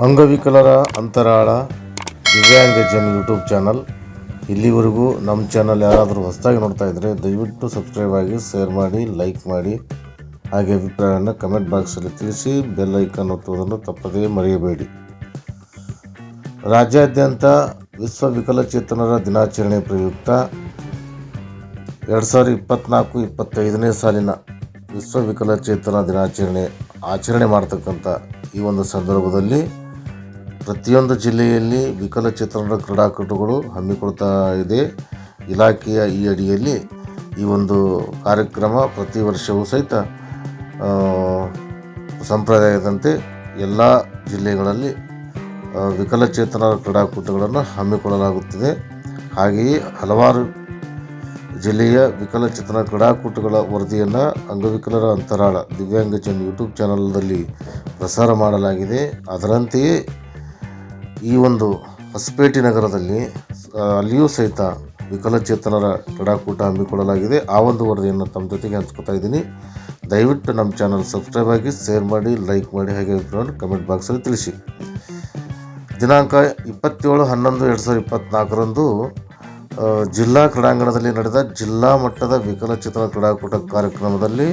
ಅಂಗವಿಕಲರ ಅಂತರಾಳ ದಿವ್ಯಾಂಗ Jan YouTube channel. ಇಲ್ಲಿವರೆಗೂ ನಮ್ಮ ಚಾನಲ್ ಯಾರಾದರೂ ಹೊಸದಾಗಿ ನೋಡ್ತಾ ಇದ್ದರೆ ದಯವಿಟ್ಟು ಸಬ್ಸ್ಕ್ರೈಬ್ ಆಗಿ, ಶೇರ್ ಮಾಡಿ, ಲೈಕ್ ಮಾಡಿ. ಹಾಗೆ ಅಭಿಪ್ರಾಯವನ್ನು ಕಮೆಂಟ್ ಬಾಕ್ಸಲ್ಲಿ ತಿಳಿಸಿ, ಬೆಲ್ ಐಕಾನ್ ಒತ್ತುವುದನ್ನು ತಪ್ಪದೇ ಮರೆಯಬೇಡಿ. ರಾಜ್ಯಾದ್ಯಂತ ವಿಶ್ವ ವಿಕಲಚೇತನರ ದಿನಾಚರಣೆ ಪ್ರಯುಕ್ತ ಎರಡು ಸಾವಿರದ ಇಪ್ಪತ್ತ್ನಾಲ್ಕು ಇಪ್ಪತ್ತೈದನೇ ಸಾಲಿನ ವಿಶ್ವ ವಿಕಲಚೇತನ ದಿನಾಚರಣೆ ಆಚರಣೆ ಮಾಡ್ತಕ್ಕಂಥ ಈ ಒಂದು ಸಂದರ್ಭದಲ್ಲಿ ಪ್ರತಿಯೊಂದು ಜಿಲ್ಲೆಯಲ್ಲಿ ವಿಕಲಚೇತನರ ಕ್ರೀಡಾಕೂಟಗಳು ಹಮ್ಮಿಕೊಳ್ತಾ ಇದೆ. ಇಲಾಖೆಯ ಈ ಅಡಿಯಲ್ಲಿ ಈ ಒಂದು ಕಾರ್ಯಕ್ರಮ ಪ್ರತಿ ವರ್ಷವೂ ಸಹಿತ ಸಂಪ್ರದಾಯದಂತೆ ಎಲ್ಲ ಜಿಲ್ಲೆಗಳಲ್ಲಿ ವಿಕಲಚೇತನರ ಕ್ರೀಡಾಕೂಟಗಳನ್ನು ಹಮ್ಮಿಕೊಳ್ಳಲಾಗುತ್ತಿದೆ. ಹಾಗೆಯೇ ಹಲವಾರು ಜಿಲ್ಲೆಯ ವಿಕಲಚೇತನ ಕ್ರೀಡಾಕೂಟಗಳ ವರದಿಯನ್ನು ಅಂಗವಿಕಲರ ಅಂತರಾಳ ದಿವ್ಯಾಂಗಜನ್ ಯೂಟ್ಯೂಬ್ ಚಾನಲ್ನಲ್ಲಿ ಪ್ರಸಾರ ಮಾಡಲಾಗಿದೆ. ಅದರಂತೆಯೇ ಈ ಒಂದು ಹೊಸಪೇಟೆ ನಗರದಲ್ಲಿ ಅಲ್ಲಿಯೂ ಸಹಿತ ವಿಕಲಚೇತನರ ಕ್ರೀಡಾಕೂಟ ಹಮ್ಮಿಕೊಳ್ಳಲಾಗಿದೆ. ಆ ಒಂದು ವರದಿಯನ್ನು ತಮ್ಮ ಜೊತೆಗೆ ಹಂಚ್ಕೊತಾ ಇದ್ದೀನಿ. ದಯವಿಟ್ಟು ನಮ್ಮ ಚಾನಲ್ ಸಬ್ಸ್ಕ್ರೈಬ್ ಆಗಿ, ಶೇರ್ ಮಾಡಿ, ಲೈಕ್ ಮಾಡಿ, ಹಾಗೆ ಅಭಿಪ್ರಾಯವನ್ನು ಕಮೆಂಟ್ ಬಾಕ್ಸಲ್ಲಿ ತಿಳಿಸಿ. ದಿನಾಂಕ ಇಪ್ಪತ್ತೇಳು ಹನ್ನೊಂದು ಎರಡು ಸಾವಿರದ ಇಪ್ಪತ್ತ್ನಾಲ್ಕರಂದು ಜಿಲ್ಲಾ ಕ್ರೀಡಾಂಗಣದಲ್ಲಿ ನಡೆದ ಜಿಲ್ಲಾ ಮಟ್ಟದ ವಿಕಲಚೇತನ ಕ್ರೀಡಾಕೂಟ ಕಾರ್ಯಕ್ರಮದಲ್ಲಿ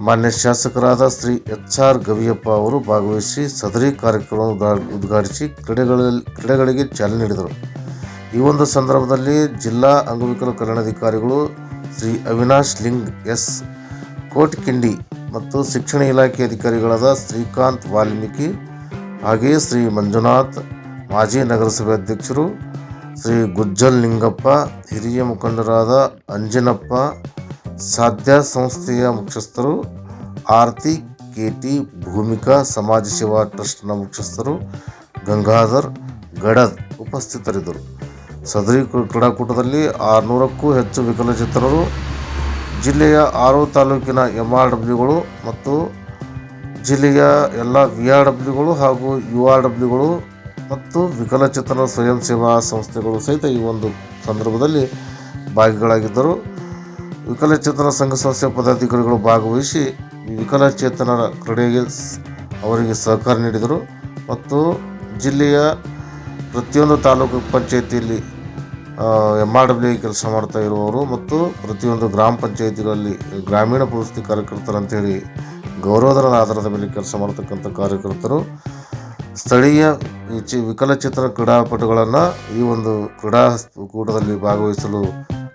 ಮಾನ್ಯ ಶಾಸಕರಾದ ಶ್ರೀ ಎಚ್ ಆರ್ ಗವಿಯಪ್ಪ ಅವರು ಭಾಗವಹಿಸಿ ಸದರಿ ಕಾರ್ಯಕ್ರಮ ಉದ್ಘಾ- ಉದ್ಘಾಟಿಸಿ ಕ್ರೀಡೆಗಳಲ್ಲಿ, ಕ್ರೀಡೆಗಳಿಗೆ ಚಾಲನೆ ನೀಡಿದರು. ಈ ಒಂದು ಸಂದರ್ಭದಲ್ಲಿ ಜಿಲ್ಲಾ ಅಂಗವಿಕಲ ಕಲ್ಯಾಣಾಧಿಕಾರಿಗಳು ಶ್ರೀ ಅವಿನಾಶ್ ಲಿಂಗ್ ಎಸ್. ಕೋಟ್ಕಿಂಡಿ ಮತ್ತು ಶಿಕ್ಷಣ ಇಲಾಖೆ ಅಧಿಕಾರಿಗಳಾದ ಶ್ರೀಕಾಂತ್ ವಾಲ್ಮೀಕಿ ಹಾಗೆಯೇ ಶ್ರೀ ಮಂಜುನಾಥ್ ಮಾಜಿ ನಗರಸಭೆ ಅಧ್ಯಕ್ಷರು ಶ್ರೀ ಗುಜ್ಜಲ್ ಲಿಂಗಪ್ಪ ಹಿರಿಯ ಮುಖಂಡರಾದ ಅಂಜನಪ್ಪ ಸಾಧ್ಯ ಸಂಸ್ಥೆಯ ಮುಖ್ಯಸ್ಥರು ಆರತಿ, ಕೆಟಿ, ಭೂಮಿಕಾ, ಸಮಾಜ ಸೇವಾ ಟ್ರಸ್ಟ್ನ ಮುಖ್ಯಸ್ಥರು ಗಂಗಾಧರ್ ಗಡದ್ ಉಪಸ್ಥಿತರಿದ್ದರು. ಸದರಿ ಕ್ರೀ- ಕ್ರೀಡಾಕೂಟದಲ್ಲಿ ಆರುನೂರಕ್ಕೂ ಹೆಚ್ಚು ವಿಕಲಚೇತನರು, ಜಿಲ್ಲೆಯ ಆರು ತಾಲೂಕಿನ ಎಂ ಆರ್ ಡಬ್ಲ್ಯೂಗಳು ಮತ್ತು ಜಿಲ್ಲೆಯ ಎಲ್ಲ ವಿ ಆರ್ ಡಬ್ಲ್ಯೂಗಳು ಹಾಗೂ ಯು ಆರ್ ಡಬ್ಲ್ಯೂಗಳು ಮತ್ತು ವಿಕಲಚೇತನ ಸ್ವಯಂ ಸೇವಾ ಸಂಸ್ಥೆಗಳು ಸಹಿತ ಈ ಒಂದು ಸಂದರ್ಭದಲ್ಲಿ ಭಾಗಿಗಳಾಗಿದ್ದರು. ವಿಕಲಚೇತನ ಸಂಘ ಸಂಸ್ಥೆಯ ಪದಾಧಿಕಾರಿಗಳು ಭಾಗವಹಿಸಿ ವಿಕಲಚೇತನರ ಕ್ರೀಡೆಗೆ ಅವರಿಗೆ ಸಹಕಾರ ನೀಡಿದರು. ಮತ್ತು ಜಿಲ್ಲೆಯ ಪ್ರತಿಯೊಂದು ತಾಲೂಕು ಪಂಚಾಯಿತಿಯಲ್ಲಿ ಎಂ ಆರ್ ಡಬ್ಲ್ಯೂ ಕೆಲಸ ಮಾಡ್ತಾ ಇರುವವರು ಮತ್ತು ಪ್ರತಿಯೊಂದು ಗ್ರಾಮ ಪಂಚಾಯಿತಿಗಳಲ್ಲಿ ಗ್ರಾಮೀಣ ಪ್ರವೃತ್ತಿ ಕಾರ್ಯಕರ್ತರು ಅಂತೇಳಿ ಗೌರವಧನದ ಆಧಾರದ ಮೇಲೆ ಕೆಲಸ ಮಾಡ್ತಕ್ಕಂಥ ಕಾರ್ಯಕರ್ತರು. ಸ್ಥಳೀಯ ವಿಕಲಚೇತನ ಕ್ರೀಡಾಪಟುಗಳನ್ನು ಈ ಒಂದು ಕ್ರೀಡಾ ಕೂಟದಲ್ಲಿ ಭಾಗವಹಿಸಲು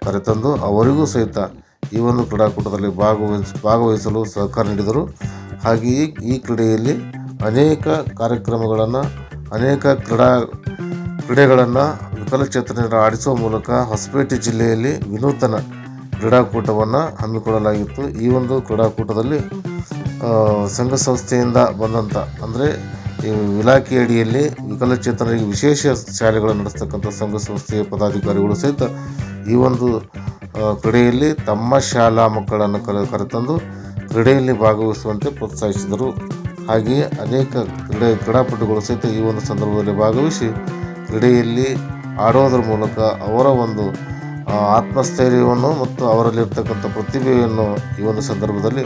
ಕರೆತಂದು ಅವರಿಗೂ ಸಹಿತ ಈ ಒಂದು ಕ್ರೀಡಾಕೂಟದಲ್ಲಿ ಭಾಗವಹಿಸ್, ಭಾಗವಹಿಸಲು ಸಹಕಾರ ನೀಡಿದರು. ಹಾಗೆಯೇ ಈ ಕ್ರೀಡೆಯಲ್ಲಿ ಅನೇಕ ಕಾರ್ಯಕ್ರಮಗಳನ್ನು, ಅನೇಕ ಕ್ರೀಡಾ ಕ್ರೀಡೆಗಳನ್ನು ವಿಕಲಚೇತನರ ಆಡಿಸುವ ಮೂಲಕ ಹೊಸಪೇಟೆ ಜಿಲ್ಲೆಯಲ್ಲಿ ವಿನೂತನ ಕ್ರೀಡಾಕೂಟವನ್ನು ಹಮ್ಮಿಕೊಳ್ಳಲಾಗಿತ್ತು. ಈ ಒಂದು ಕ್ರೀಡಾಕೂಟದಲ್ಲಿ ಸಂಘ ಸಂಸ್ಥೆಯಿಂದ ಬಂದಂಥ ಅಂದರೆ ಈ ಇಲಾಖೆ ಅಡಿಯಲ್ಲಿ ವಿಕಲಚೇತನರಿಗೆ ವಿಶೇಷ ಶಾಲೆಗಳನ್ನು ನಡೆಸ್ತಕ್ಕಂಥ ಸಂಘ ಸಂಸ್ಥೆಯ ಪದಾಧಿಕಾರಿಗಳು ಸಹಿತ ಈ ಒಂದು ಕ್ರೀಡೆಯಲ್ಲಿ ತಮ್ಮ ಶಾಲಾ ಮಕ್ಕಳನ್ನು ಕರೆ, ಕರೆತಂದು ಕ್ರೀಡೆಯಲ್ಲಿ ಭಾಗವಹಿಸುವಂತೆ ಪ್ರೋತ್ಸಾಹಿಸಿದರು. ಹಾಗೆಯೇ ಅನೇಕ ಕ್ರೀಡೆ ಕ್ರೀಡಾಪಟುಗಳು ಸಹಿತ ಈ ಒಂದು ಸಂದರ್ಭದಲ್ಲಿ ಭಾಗವಹಿಸಿ ಕ್ರೀಡೆಯಲ್ಲಿ ಆಡೋದ್ರ ಮೂಲಕ ಅವರ ಒಂದು ಆತ್ಮಸ್ಥೈರ್ಯವನ್ನು ಮತ್ತು ಅವರಲ್ಲಿರ್ತಕ್ಕಂಥ ಪ್ರತಿಭೆಯನ್ನು ಈ ಒಂದು ಸಂದರ್ಭದಲ್ಲಿ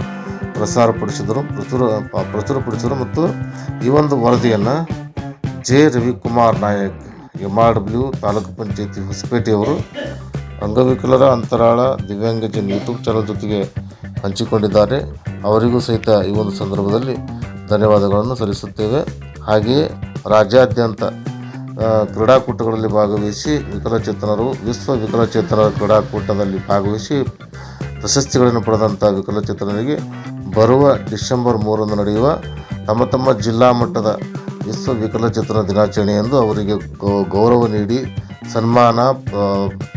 ಪ್ರಸಾರಪಡಿಸಿದರು, ಪ್ರಚುರ ಪ್ರಚುರಪಡಿಸಿದರು ಮತ್ತು ಈ ಒಂದು ವರದಿಯನ್ನು J. Ravikumar Nayak M R W taluk ಪಂಚಾಯತಿ ಹೊಸಪೇಟೆಯವರು ಅಂಗವಿಕಲರ ಅಂತರಾಳ ದಿವ್ಯಾಂಗಜನ್ ಯೂಟ್ಯೂಬ್ ಚಾನಲ್ ಜೊತೆಗೆ ಹಂಚಿಕೊಂಡಿದ್ದಾರೆ. ಅವರಿಗೂ ಸಹಿತ ಈ ಒಂದು ಸಂದರ್ಭದಲ್ಲಿ ಧನ್ಯವಾದಗಳನ್ನು ಸಲ್ಲಿಸುತ್ತೇವೆ. ಹಾಗೆಯೇ ರಾಜ್ಯಾದ್ಯಂತ ಕ್ರೀಡಾಕೂಟಗಳಲ್ಲಿ ಭಾಗವಹಿಸಿ ವಿಕಲಚೇತನರು, ವಿಶ್ವ ವಿಕಲಚೇತನರ ಕ್ರೀಡಾಕೂಟದಲ್ಲಿ ಭಾಗವಹಿಸಿ ಪ್ರಶಸ್ತಿಗಳನ್ನು ಪಡೆದಂಥ ವಿಕಲಚೇತನರಿಗೆ ಬರುವ ಡಿಸೆಂಬರ್ ಮೂರರಂದು ನಡೆಯುವ ತಮ್ಮ ತಮ್ಮ ಜಿಲ್ಲಾ ಮಟ್ಟದ ವಿಶ್ವ ವಿಕಲಚೇತನ ದಿನಾಚರಣೆಯಂದು ಅವರಿಗೆ ಗೌರವ ನೀಡಿ ಸನ್ಮಾನ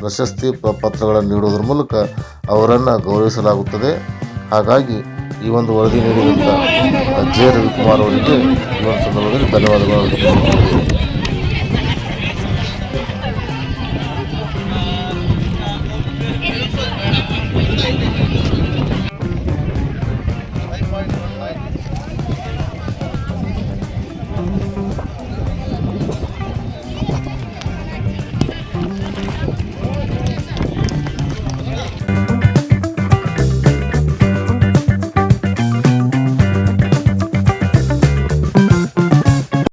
ಪ್ರಶಸ್ತಿ ಪತ್ರಗಳನ್ನು ನೀಡುವುದರ ಮೂಲಕ ಅವರನ್ನು ಗೌರವಿಸಲಾಗುತ್ತದೆ. ಹಾಗಾಗಿ ಈ ಒಂದು ವರದಿ ನೀಡಿದಂಥ ಜೆ ರವಿಕುಮಾರ್ ಅವರಿಗೆ ಈ ಒಂದು ಸಂದರ್ಭದಲ್ಲಿ ಧನ್ಯವಾದಗಳು.